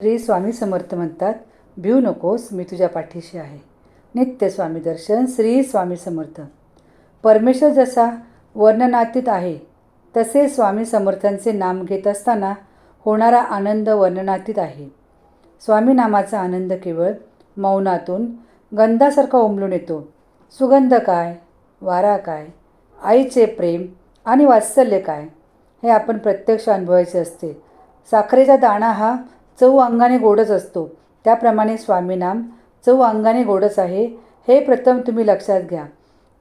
श्री स्वामी समर्थ म्हणतात भिऊ नकोस मी तुझ्या पाठीशी आहे. नित्य स्वामी दर्शन श्री स्वामी समर्थ. परमेश्वर जसा वर्णनातीत आहे तसे स्वामी समर्थांचे नाम घेत असताना होणारा आनंद वर्णनातीत आहे. स्वामी नामाचा आनंद केवळ मौनातून गंधासारखा उमलून येतो. सुगंध काय वारा काय आईचे प्रेम आणि वात्सल्य काय हे आपण प्रत्यक्ष अनुभवायचे असते. साखरेचा दाणा हा चव अंगाने गोडच असतो. त्याप्रमाणे स्वामीनाम चव अंगाने गोडच आहे हे प्रथम तुम्ही लक्षात घ्या.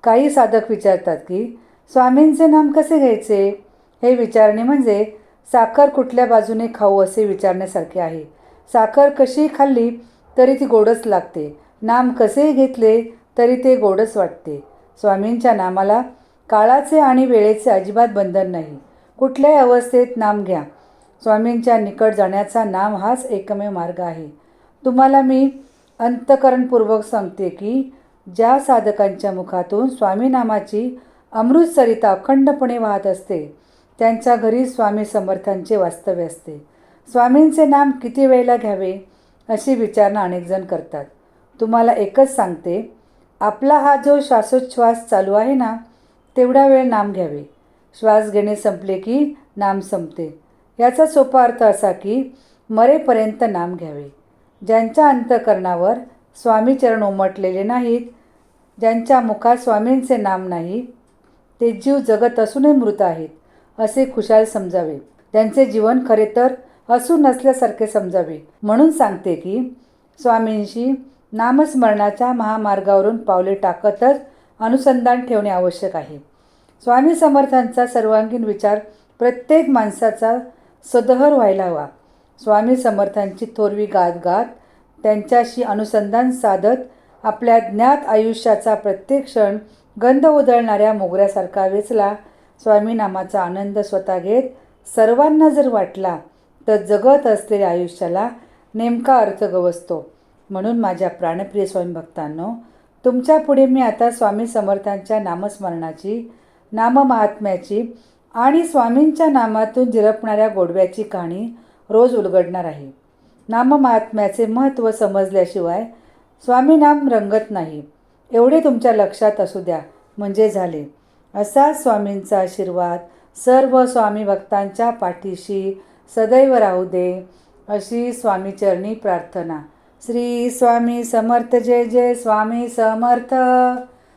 काही साधक विचारतात की स्वामींचे नाम कसे घ्यायचे? हे विचारणे म्हणजे साखर कुठल्या बाजूने खाऊ असे विचारण्यासारखे आहे. साखर कशी खाल्ली तरी ती गोडच लागते. नाम कसे घेतले तरी ते गोडच वाटते. स्वामींच्या नामाला काळाचे आणि वेळेचे अजिबात बंधन नाही. कुठल्याही अवस्थेत नाम घ्या. स्वामींच्या निकट जाण्याचा नाम हाच एकमेव मार्ग आहे. तुम्हाला मी अंतकरणपूर्वक सांगते की ज्या साधकांच्या मुखातून स्वामी नामाची अमृतसरिता अखंडपणे वाहत असते त्यांच्या घरी स्वामी समर्थांचे वास्तव्य असते. स्वामींचे नाम किती वेळेला घ्यावे अशी विचारणा अनेकजण करतात. तुम्हाला एकच सांगते आपला हा जो श्वासोच्छ्वास चालू आहे ना तेवढा वेळ नाम घ्यावे. श्वास घेणे संपले की नाम संपते. याचा सोपा अर्थ असा की मरेपर्यंत नाम घ्यावे. ज्यांच्या अंतकरणावर स्वामीचरण उमटलेले नाहीत ज्यांच्या मुखात स्वामींचे नाम नाही ते जीव जगत असूनही मृत आहेत असे खुशाल समजावे. त्यांचे जीवन खरे तर असून नसल्यासारखे समजावे. म्हणून सांगते की स्वामींशी नामस्मरणाच्या महामार्गावरून पावले टाकतच अनुसंधान ठेवणे आवश्यक आहे. स्वामी समर्थांचा सर्वांगीण विचार प्रत्येक माणसाचा सदहर व्हायला हवा. स्वामी समर्थांची थोरवी गात गात त्यांच्याशी अनुसंधान साधत आपल्या ज्ञात आयुष्याचा प्रत्येक क्षण गंध उधळणाऱ्या मोगऱ्यासारखा वेचला. स्वामी नामाचा आनंद स्वतः घेत सर्वांना जर वाटला तर जगत असलेल्या आयुष्याला नेमका अर्थ गवसतो. म्हणून माझ्या प्राणप्रिय स्वामी भक्तांनो तुमच्यापुढे मी आता स्वामी समर्थांच्या नामस्मरणाची नाममहात्म्याची आणि स्वामींच्या नामातून झिरपणाऱ्या गोडव्याची कहाणी रोज उलगडणार आहे. नाममहात्म्याचे महत्त्व समजल्याशिवाय स्वामी नाम रंगत नाही. एवढे तुमच्या लक्षात असू द्या म्हणजे झाले. असा स्वामींचा आशीर्वाद सर्व स्वामी भक्तांच्या पाठीशी सदैव राहू दे अशी स्वामीचरणी प्रार्थना. श्री स्वामी समर्थ जय जय स्वामी समर्थ.